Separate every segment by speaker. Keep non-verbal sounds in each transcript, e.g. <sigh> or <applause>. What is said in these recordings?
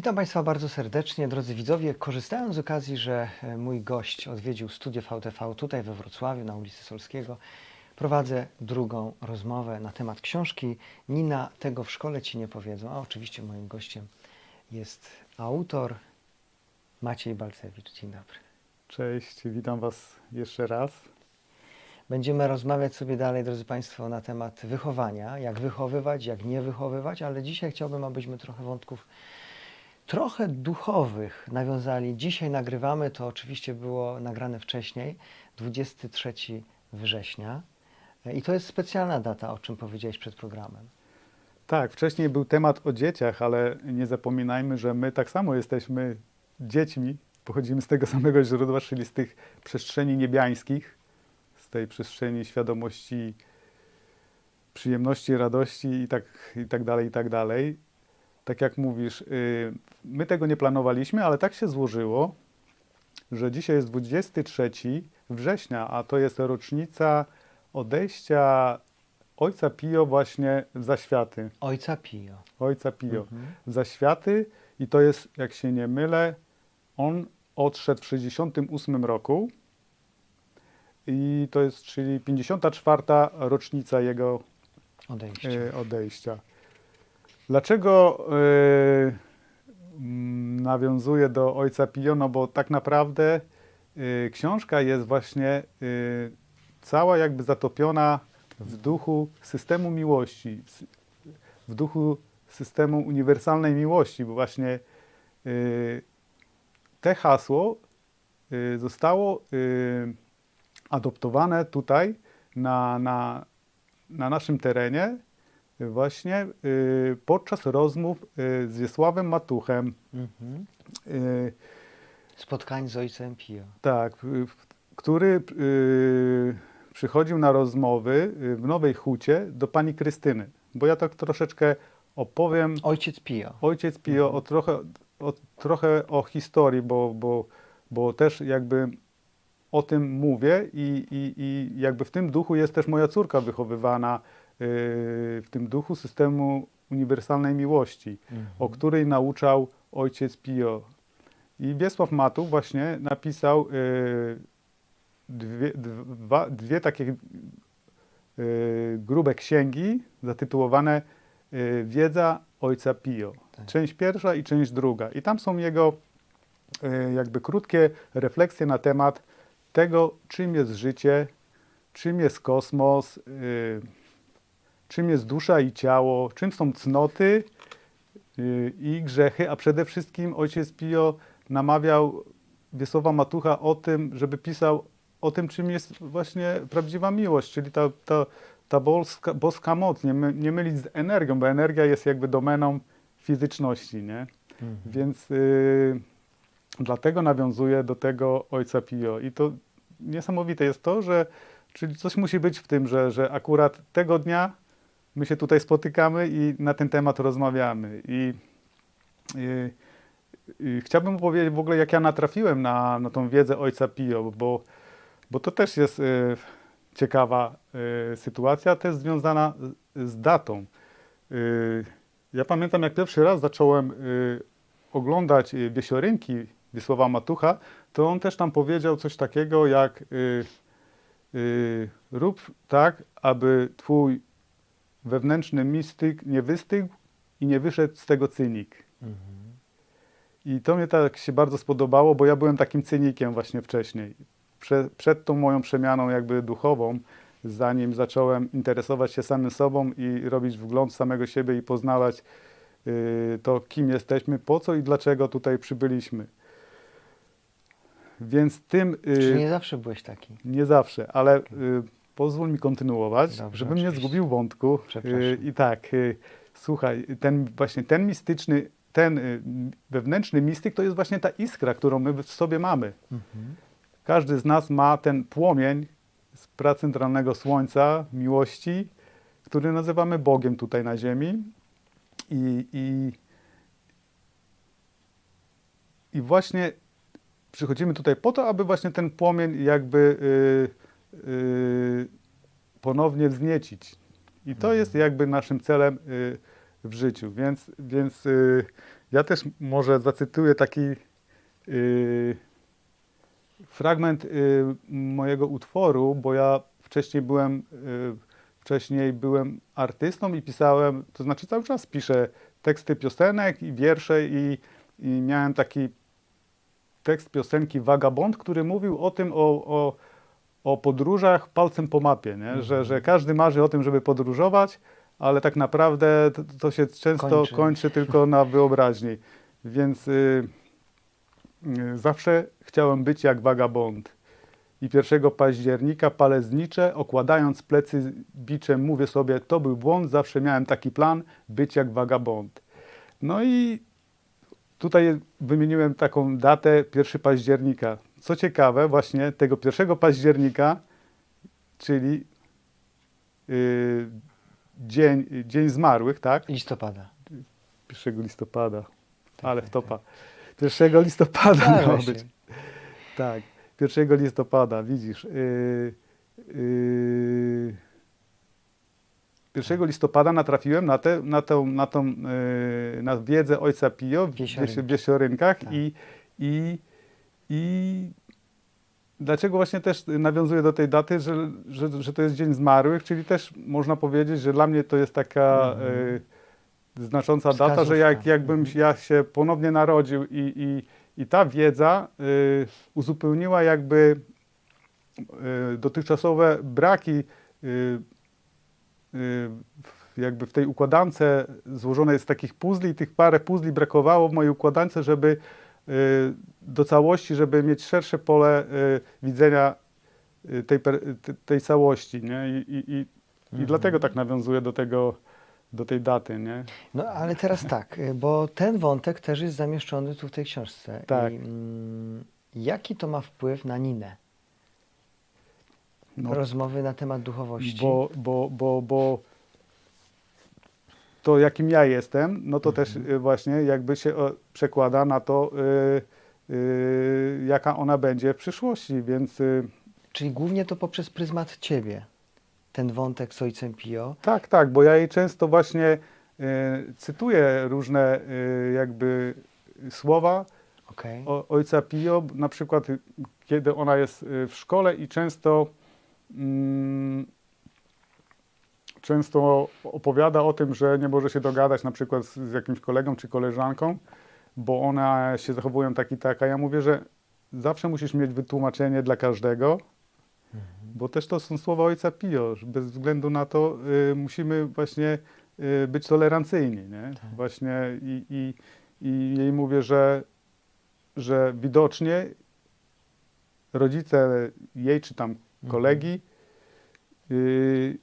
Speaker 1: Witam Państwa bardzo serdecznie, drodzy widzowie. Korzystając z okazji, że e, mój gość odwiedził studio VTV tutaj we Wrocławiu na ulicy Solskiego, prowadzę drugą rozmowę na temat książki Nina, tego w szkole Ci nie powiedzą. A oczywiście moim gościem jest autor Maciej Balcewicz. Dzień dobry.
Speaker 2: Cześć, witam Was jeszcze raz.
Speaker 1: Będziemy rozmawiać sobie dalej, drodzy Państwo, na temat wychowania, jak wychowywać, jak nie wychowywać, ale dzisiaj chciałbym, abyśmy trochę wątków trochę duchowych nawiązali. Dzisiaj nagrywamy, to oczywiście było nagrane wcześniej, 23 września. I to jest specjalna data, o czym powiedziałeś przed programem.
Speaker 2: Tak, wcześniej był temat o dzieciach, ale nie zapominajmy, że my tak samo jesteśmy dziećmi, pochodzimy z tego samego źródła, czyli z tych przestrzeni niebiańskich, z tej przestrzeni świadomości, przyjemności, radości i tak, i tak dalej, i tak dalej. Tak jak mówisz, y, my tego nie planowaliśmy, ale tak się złożyło, że dzisiaj jest 23 września, a to jest rocznica odejścia ojca Pio właśnie w zaświaty.
Speaker 1: Ojca Pio.
Speaker 2: Ojca Pio
Speaker 1: Mhm.
Speaker 2: w zaświaty i to jest, jak się nie mylę, on odszedł w 68 roku i to jest, czyli 54. rocznica jego
Speaker 1: Odejście.
Speaker 2: e, odejścia. Dlaczego mm, nawiązuję do ojca Pio? No bo tak naprawdę e, książka jest właśnie e, cała jakby zatopiona w duchu systemu miłości, w, duchu systemu uniwersalnej miłości, bo właśnie e, te hasło e, zostało e, adoptowane tutaj na, na, na naszym terenie właśnie y, podczas rozmów y, z Wiesławem Matuchem.
Speaker 1: Mhm.
Speaker 2: Y,
Speaker 1: Spotkań z ojcem Pio.
Speaker 2: tak, y, który y, przychodził na rozmowy y, w Nowej Hucie do pani Krystyny. Bo ja tak troszeczkę opowiem
Speaker 1: Ojciec Pio.
Speaker 2: ojciec Pio o trochę, o, trochę o historii, bo, bo, bo też jakby o tym mówię i, i, i jakby w tym duchu jest też moja córka wychowywana, w tym duchu systemu uniwersalnej miłości, o której nauczał ojciec Pio. I Wiesław Matu właśnie napisał yy, dwie, dwa, dwie takie yy, grube księgi zatytułowane Wiedza Ojca Pio.
Speaker 1: Tak.
Speaker 2: Część pierwsza i część druga. I tam są jego jakby krótkie refleksje na temat tego, czym jest życie, czym jest kosmos, czym jest dusza i ciało, czym są cnoty yy, i grzechy, a przede wszystkim ojciec Pio namawiał Wiesława Matucha o tym, żeby pisał o tym, czym jest właśnie prawdziwa miłość, czyli ta, ta, ta boska, boska moc, nie, my, nie mylić z energią, bo energia jest jakby domeną fizyczności, nie?
Speaker 1: Mhm.
Speaker 2: Więc y, dlatego nawiązuję do tego ojca Pio. I to niesamowite jest to, że czyli coś musi być w tym, że, że akurat tego dnia my się tutaj spotykamy i na ten temat rozmawiamy. I, y, y, chciałbym opowiedzieć w ogóle, jak ja natrafiłem na, na tą wiedzę ojca Pio, bo, bo to też jest y, ciekawa y, sytuacja, też związana z, z datą. Y, ja pamiętam, jak pierwszy raz zacząłem oglądać Wiesiorynki Wiesława Matucha, to on też tam powiedział coś takiego jak rób tak, aby twój wewnętrzny mistyk nie wystygł i nie wyszedł z tego cynik.
Speaker 1: Mhm.
Speaker 2: I to mnie tak się bardzo spodobało, bo ja byłem takim cynikiem właśnie wcześniej. Prze, przed tą moją przemianą jakby duchową, zanim zacząłem interesować się samym sobą i robić wgląd samego siebie i poznawać y, to, kim jesteśmy, po co i dlaczego tutaj przybyliśmy. Więc tym... y,
Speaker 1: Czyli nie zawsze byłeś taki.
Speaker 2: nie zawsze, ale y, pozwól mi kontynuować,
Speaker 1: Dobrze,
Speaker 2: żebym nie
Speaker 1: oczywiście.
Speaker 2: zgubił wątku. Y, I tak, y, słuchaj, ten właśnie ten mistyczny, ten y, wewnętrzny mistyk to jest właśnie ta iskra, którą my w sobie mamy.
Speaker 1: Mhm.
Speaker 2: Każdy z nas ma ten płomień z pracentralnego słońca, miłości, który nazywamy Bogiem tutaj na ziemi. I, i, i właśnie przychodzimy tutaj po to, aby właśnie ten płomień jakby y, y, ponownie wzniecić. I to jest jakby naszym celem y, w życiu. Więc, więc y, ja też może zacytuję taki y, fragment y, mojego utworu, bo ja wcześniej byłem, y, wcześniej byłem artystą i pisałem, to znaczy cały czas piszę teksty piosenek i wiersze i, i miałem taki tekst piosenki Vagabond, który mówił o tym, o, o, o podróżach palcem po mapie, nie? Że, że każdy marzy o tym, żeby podróżować, ale tak naprawdę to, to się często
Speaker 1: Kończy.
Speaker 2: kończy, tylko na wyobraźni. Więc y, y, zawsze chciałem być jak vagabond. I 1 października palę znicze, okładając plecy biczem, mówię sobie, to był błąd, zawsze miałem taki plan, być jak vagabond. No i tutaj wymieniłem taką datę 1 października. Co ciekawe, właśnie tego 1 października, czyli y, dzień, dzień zmarłych, tak?
Speaker 1: Listopada.
Speaker 2: 1 listopada. Ale
Speaker 1: tak,
Speaker 2: wtopa. 1 listopada
Speaker 1: Tak,
Speaker 2: miało
Speaker 1: właśnie.
Speaker 2: być. Tak, 1 listopada, widzisz. Yy, yy, 1 listopada natrafiłem na, tę na, tą, na, tą, yy, na wiedzę ojca Pio w
Speaker 1: Wiesiorynki.
Speaker 2: Wiesi- Wiesiorynkach
Speaker 1: Tak.
Speaker 2: i, i, i dlaczego właśnie też nawiązuję do tej daty, że, że, że to jest Dzień Zmarłych, czyli też można powiedzieć, że dla mnie to jest taka
Speaker 1: Mhm.
Speaker 2: yy, znacząca data, że jak,
Speaker 1: Wskazówka.
Speaker 2: jakbym
Speaker 1: Mhm.
Speaker 2: ja się ponownie narodził i, i, i ta wiedza y, uzupełniła jakby y, dotychczasowe braki y, y, jakby w tej układance złożonej z takich puzli, tych parę puzli brakowało w mojej układance, żeby y, do całości, żeby mieć szersze pole y, widzenia y, tej, tej całości, nie? I, i, i, i
Speaker 1: Mhm.
Speaker 2: dlatego tak nawiązuję do tego, do tej daty, nie?
Speaker 1: No ale teraz tak, y, bo ten wątek też jest zamieszczony tu w tej książce.
Speaker 2: Tak.
Speaker 1: I, mm, jaki to ma wpływ na Ninę?
Speaker 2: No,
Speaker 1: Rozmowy na temat duchowości.
Speaker 2: Bo, bo, bo, bo to jakim ja jestem, no to też y, właśnie jakby się przekłada na to, y, y, jaka ona będzie w przyszłości, więc y,
Speaker 1: Czyli głównie to poprzez pryzmat ciebie. Ten wątek z ojcem Pio.
Speaker 2: tak, tak, bo ja jej często właśnie y, cytuję różne y, jakby słowa
Speaker 1: Okej.
Speaker 2: o, ojca Pio, na przykład y, kiedy ona jest y, w szkole i często mm, często opowiada o tym, że nie może się dogadać na przykład z, z jakimś kolegą czy koleżanką, bo one się zachowują tak i tak, a ja mówię, że zawsze musisz mieć wytłumaczenie dla każdego, bo też to są słowa ojca Pio, że bez względu na to y, musimy właśnie y, być tolerancyjni, nie? Właśnie i, i, i jej mówię, że, że widocznie rodzice jej czy tam kolegi y,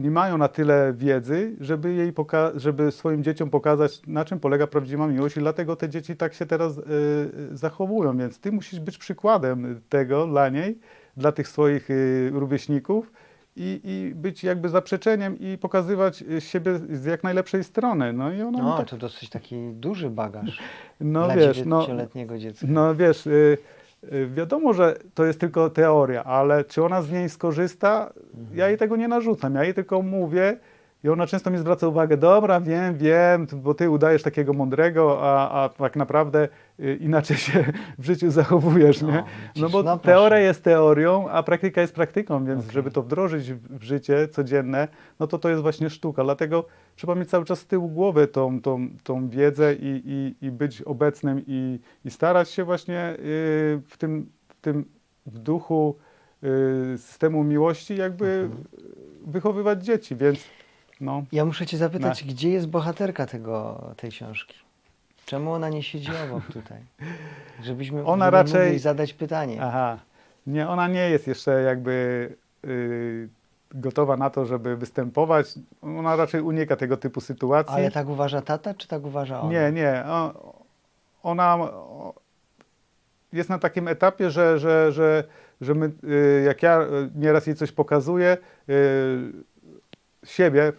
Speaker 2: nie mają na tyle wiedzy, żeby, jej żeby swoim dzieciom pokazać, na czym polega prawdziwa miłość i dlatego te dzieci tak się teraz y, y, zachowują, więc ty musisz być przykładem tego dla niej, dla tych swoich y, rówieśników i, i być jakby zaprzeczeniem i pokazywać siebie z jak najlepszej strony. No i ona
Speaker 1: No,
Speaker 2: tak,
Speaker 1: to dosyć taki duży bagaż
Speaker 2: no
Speaker 1: dla
Speaker 2: wiesz, no,
Speaker 1: dziecka.
Speaker 2: no wiesz, y, wiadomo, że to jest tylko teoria, ale czy ona z niej skorzysta? Ja jej tego nie narzucam, ja jej tylko mówię i ona często mi zwraca uwagę, dobra, wiem, wiem, bo ty udajesz takiego mądrego, a, a tak naprawdę y, inaczej się w życiu zachowujesz,
Speaker 1: No,
Speaker 2: nie? No bo
Speaker 1: no
Speaker 2: teoria jest teorią, a praktyka jest praktyką, więc
Speaker 1: Okej.
Speaker 2: żeby to wdrożyć w w życie codzienne, no to to jest właśnie sztuka. Dlatego trzeba mieć cały czas z tyłu głowy tą, tą, tą wiedzę i, i, i być obecnym i, i starać się właśnie y, w tym, w tym w duchu y, systemu miłości jakby
Speaker 1: Mhm.
Speaker 2: wychowywać dzieci, więc no.
Speaker 1: Ja muszę cię zapytać, gdzie jest bohaterka tego, tej książki? Czemu ona nie siedzi obok tutaj? Żebyśmy
Speaker 2: Ona raczej-
Speaker 1: mogli zadać pytanie.
Speaker 2: Aha. Nie, ona nie jest jeszcze jakby y, gotowa na to, żeby występować. Ona raczej unika tego typu sytuacji.
Speaker 1: Ale tak uważa tata, czy tak uważa ona?
Speaker 2: Nie, nie. O, ona o, jest na takim etapie, że, że, że, że my, y, jak ja y, nieraz jej coś pokazuję, y, siebie,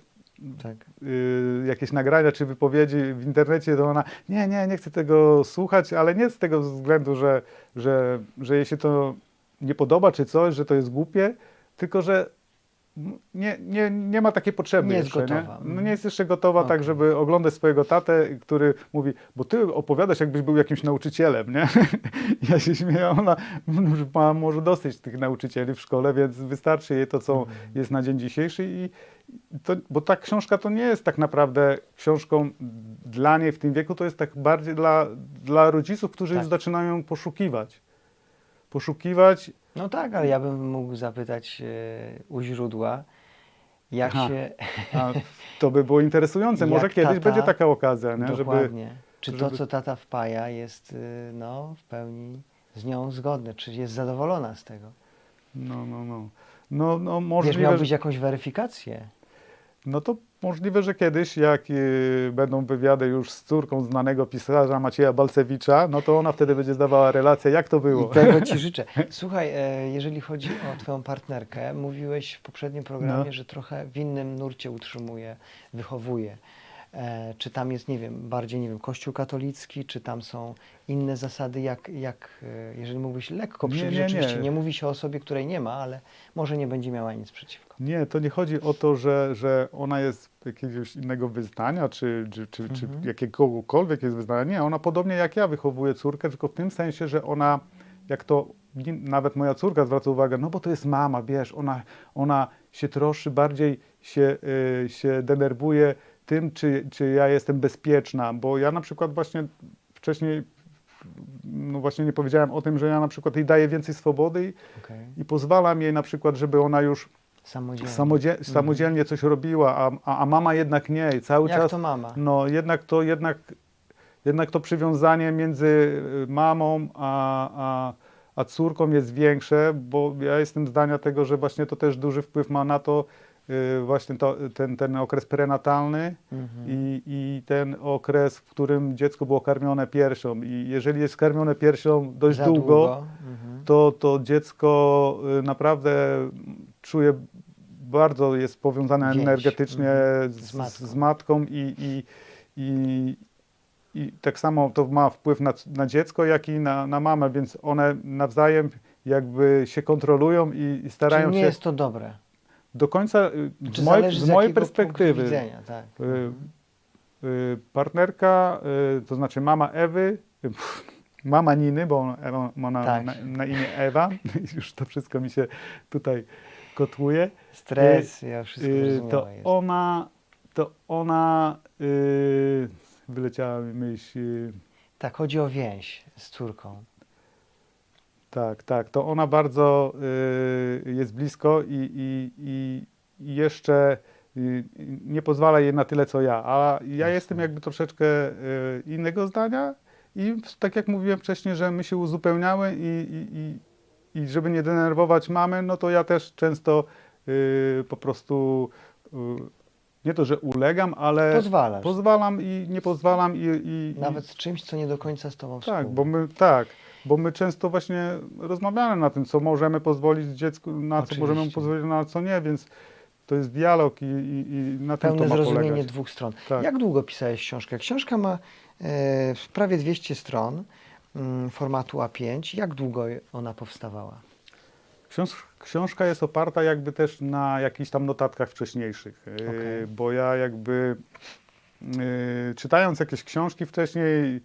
Speaker 1: Tak.
Speaker 2: y, jakieś nagrania czy wypowiedzi w internecie, to ona nie, nie, nie chcę tego słuchać, ale nie z tego względu, że, że, że jej się to nie podoba czy coś, że to jest głupie, tylko że nie, nie, nie ma takiej potrzeby
Speaker 1: Nie jest
Speaker 2: jeszcze,
Speaker 1: gotowa.
Speaker 2: Nie? No nie jest jeszcze gotowa tak,
Speaker 1: Okej.
Speaker 2: żeby oglądać swojego tatę, który mówi, bo ty opowiadasz jakbyś był jakimś nauczycielem, nie? <laughs> Ja się śmieję, ona że ma może dosyć tych nauczycieli w szkole, więc wystarczy jej to, co
Speaker 1: Mhm.
Speaker 2: jest na dzień dzisiejszy i to, bo ta książka to nie jest tak naprawdę książką dla niej w tym wieku, to jest tak bardziej dla, dla rodziców, którzy
Speaker 1: Tak.
Speaker 2: już zaczynają poszukiwać. Poszukiwać
Speaker 1: No tak, ale ja bym mógł zapytać e, u źródła, jak
Speaker 2: Aha.
Speaker 1: się...
Speaker 2: A to by było interesujące. <laughs> Może kiedyś
Speaker 1: tata-
Speaker 2: będzie taka okazja, nie? żeby.
Speaker 1: Dokładnie. Czy to,
Speaker 2: żeby-
Speaker 1: co tata wpaja, jest y, no, w pełni z nią zgodne? Czy jest zadowolona z tego?
Speaker 2: No, no, no. No, no
Speaker 1: Wiesz,
Speaker 2: możliwe,
Speaker 1: miałbyś
Speaker 2: że,
Speaker 1: jakąś weryfikację.
Speaker 2: No to możliwe, że kiedyś, jak y, będą wywiady już z córką znanego pisarza Macieja Balcewicza, no to ona wtedy będzie zdawała relację, jak to było.
Speaker 1: I tego ci <laughs> życzę. Słuchaj, e, jeżeli chodzi o twoją partnerkę, mówiłeś w poprzednim programie,
Speaker 2: No.
Speaker 1: że trochę w innym nurcie utrzymuje, wychowuje. E, czy tam jest, nie wiem, bardziej, nie wiem, kościół katolicki, czy tam są inne zasady, jak, jak e, jeżeli mógłbyś lekko
Speaker 2: Nie,
Speaker 1: przyjrzeć,
Speaker 2: nie,
Speaker 1: oczywiście
Speaker 2: nie.
Speaker 1: nie mówi się o osobie, której nie ma, ale może nie będzie miała nic przeciwko.
Speaker 2: Nie, to nie chodzi o to, że, że ona jest jakiegoś innego wyznania, czy, czy, czy, czy
Speaker 1: Mhm.
Speaker 2: jakiegokolwiek jest wyznania. Nie, ona podobnie jak ja wychowuje córkę, tylko w tym sensie, że ona, jak to nawet moja córka zwraca uwagę, no bo to jest mama, wiesz, ona, ona się troszczy, bardziej się, y, się denerwuje tym, czy, czy ja jestem bezpieczna, bo ja na przykład właśnie wcześniej no właśnie nie powiedziałem o tym, że ja na przykład jej daję więcej swobody i,
Speaker 1: Okej.
Speaker 2: i pozwalam jej na przykład, żeby ona już
Speaker 1: Samodzielnie.
Speaker 2: samodzie samodzielnie coś robiła, a, a, a mama jednak nie. Cały
Speaker 1: Jak
Speaker 2: czas.
Speaker 1: to mama?
Speaker 2: No jednak to jednak, jednak to przywiązanie między y, mamą a, a, a córką jest większe, bo ja jestem zdania tego, że właśnie to też duży wpływ ma na to właśnie to, ten, ten okres prenatalny
Speaker 1: Mhm.
Speaker 2: i, i ten okres, w którym dziecko było karmione piersią. I jeżeli jest karmione piersią dość
Speaker 1: Za
Speaker 2: długo,
Speaker 1: Mhm.
Speaker 2: to, to dziecko y, naprawdę czuje, bardzo jest powiązane
Speaker 1: Więź,
Speaker 2: energetycznie
Speaker 1: mhm.
Speaker 2: z,
Speaker 1: Z matką.
Speaker 2: z matką i, i, i, i tak samo to ma wpływ na, na dziecko, jak i na, na mamę, więc one nawzajem jakby się kontrolują i, i starają
Speaker 1: Czyli nie
Speaker 2: się
Speaker 1: jest to dobre.
Speaker 2: Do końca, y, z, mojej-
Speaker 1: zależy
Speaker 2: z mojej perspektywy,
Speaker 1: Widzenia, tak.
Speaker 2: y, y, partnerka, to znaczy mama Ewy, mama Niny, bo ona- ma na,
Speaker 1: Tak.
Speaker 2: na, na imię Ewa, <laughs> już to wszystko mi się tutaj kotłuje,
Speaker 1: Stres, ja wszystko
Speaker 2: to
Speaker 1: jest.
Speaker 2: ona, to ona, wyleciała myśl,
Speaker 1: Tak, chodzi o więź z córką.
Speaker 2: Tak, tak, to ona bardzo y, jest blisko i, i, i i jeszcze y, nie pozwala jej na tyle, co ja. A ja jestem jakby troszeczkę y, innego zdania i tak jak mówiłem wcześniej, że my się uzupełniamy i, i, i, i żeby nie denerwować mamy, no to ja też często y, po prostu y, nie to, że ulegam, ale
Speaker 1: Pozwalasz.
Speaker 2: pozwalam i nie pozwalam i, i, i
Speaker 1: Nawet z czymś, co nie do końca z tobą
Speaker 2: tak,
Speaker 1: współgra.
Speaker 2: bo my tak, bo my często właśnie rozmawiamy na tym, co możemy pozwolić dziecku, na co możemy mu
Speaker 1: Oczywiście.
Speaker 2: pozwolić, na co nie, więc to jest dialog i, i, i na tym
Speaker 1: Pełne
Speaker 2: to ma
Speaker 1: zrozumienie
Speaker 2: polegać.
Speaker 1: dwóch stron.
Speaker 2: Tak.
Speaker 1: Jak długo pisałeś książkę? Książka ma e, prawie 200 stron mm, formatu A5. Jak długo ona powstawała?
Speaker 2: Książ, książka jest oparta jakby też na jakichś tam notatkach wcześniejszych, yy,
Speaker 1: Okej.
Speaker 2: bo ja jakby yy, czytając jakieś książki wcześniej,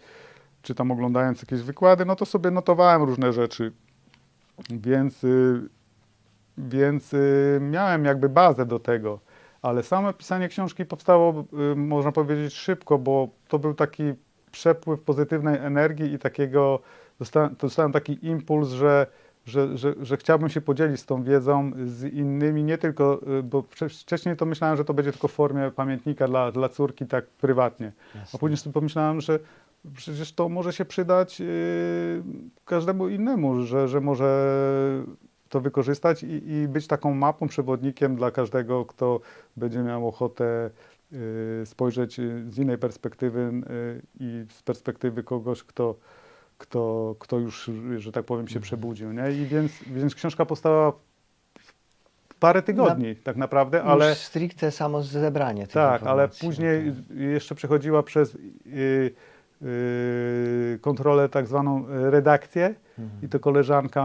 Speaker 2: czy tam oglądając jakieś wykłady, no to sobie notowałem różne rzeczy, więc, yy, więc yy, miałem jakby bazę do tego, ale samo pisanie książki powstało, yy, można powiedzieć, szybko, bo to był taki przepływ pozytywnej energii i takiego, dostałem, dostałem taki impuls, że że, że, że chciałbym się podzielić z tą wiedzą z innymi, nie tylko, y, bo wcze- wcześniej to myślałem, że to będzie tylko w formie pamiętnika dla, dla córki, tak prywatnie. A później sobie pomyślałem, że przecież to może się przydać y, każdemu innemu, że, że może to wykorzystać i, i być taką mapą, przewodnikiem dla każdego, kto będzie miał ochotę y, spojrzeć y, z innej perspektywy i z perspektywy kogoś, kto, kto, kto już, że tak powiem, się przebudził. Nie? I więc, więc książka powstała parę tygodni tak naprawdę,
Speaker 1: Ale... stricte samo zebranie
Speaker 2: tak, ale
Speaker 1: informacji.
Speaker 2: później jeszcze przechodziła przez y, y, kontrolę tak zwaną redakcję
Speaker 1: Mhm.
Speaker 2: i to koleżanka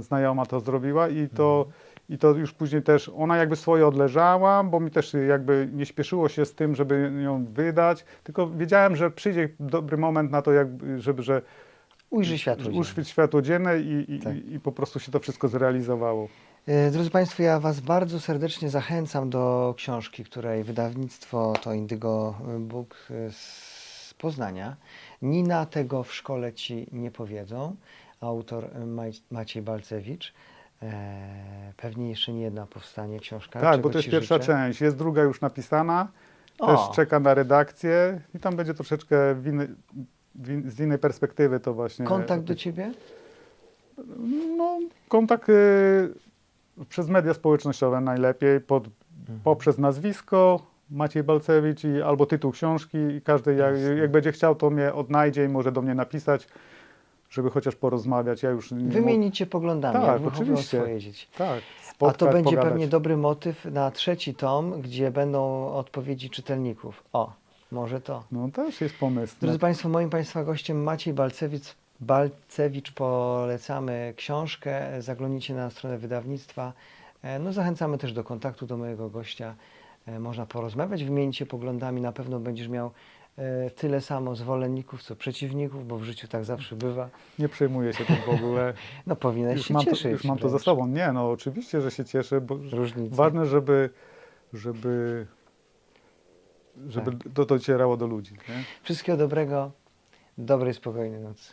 Speaker 2: znajoma to zrobiła i to, I to już później też, ona jakby swoje odleżała, bo mi też jakby nie śpieszyło się z tym, żeby ją wydać, tylko wiedziałem, że przyjdzie dobry moment na to, jakby, żeby, że
Speaker 1: Ujrzy światło dzienne.
Speaker 2: uświeć światło dzienne i, i,
Speaker 1: Tak.
Speaker 2: i, po prostu się to wszystko zrealizowało.
Speaker 1: E, Drodzy Państwo, ja Was bardzo serdecznie zachęcam do książki, której wydawnictwo to Indygo Book e, Poznania. Nina tego w szkole Ci nie powiedzą. Autor e, Maciej Balcewicz. E, pewnie jeszcze nie jedna powstanie książka.
Speaker 2: Tak, bo to jest pierwsza
Speaker 1: życzę.
Speaker 2: część. Jest druga już napisana.
Speaker 1: O.
Speaker 2: Też czeka na redakcję i tam będzie troszeczkę w innej, w in, z innej perspektywy to właśnie.
Speaker 1: Kontakt do Ciebie?
Speaker 2: No, kontakt y, przez media społecznościowe najlepiej, pod,
Speaker 1: Mhm.
Speaker 2: poprzez nazwisko Maciej Balcewicz i albo tytuł książki i każdy jak, jak będzie chciał, to mnie odnajdzie i może do mnie napisać, żeby chociaż porozmawiać. Ja już nie
Speaker 1: się poglądami,
Speaker 2: Tak,
Speaker 1: jak wychowują
Speaker 2: oczywiście.
Speaker 1: swoje dzieci.
Speaker 2: Tak,
Speaker 1: A
Speaker 2: spotkać,
Speaker 1: to będzie
Speaker 2: pogadać.
Speaker 1: pewnie dobry motyw na trzeci tom, gdzie będą odpowiedzi czytelników. O, może to.
Speaker 2: No też jest pomysł.
Speaker 1: Drodzy Państwo, moim Państwa gościem Maciej Balcewicz. Balcewicz, polecamy książkę, zaglądnijcie na stronę wydawnictwa. E, No, zachęcamy też do kontaktu do mojego gościa. E, Można porozmawiać, wymienić się poglądami. Na pewno będziesz miał e, tyle samo zwolenników, co przeciwników, bo w życiu tak zawsze bywa.
Speaker 2: nie przejmuję się tym w ogóle. <laughs>
Speaker 1: No, powinieneś
Speaker 2: już
Speaker 1: się
Speaker 2: mam, to,
Speaker 1: cieszyć.
Speaker 2: już mam to za sobą. Nie, no oczywiście, że się cieszę, bo ważne, żeby, żeby, żeby
Speaker 1: Tak.
Speaker 2: to docierało do ludzi. Nie?
Speaker 1: Wszystkiego dobrego, dobrej, spokojnej nocy.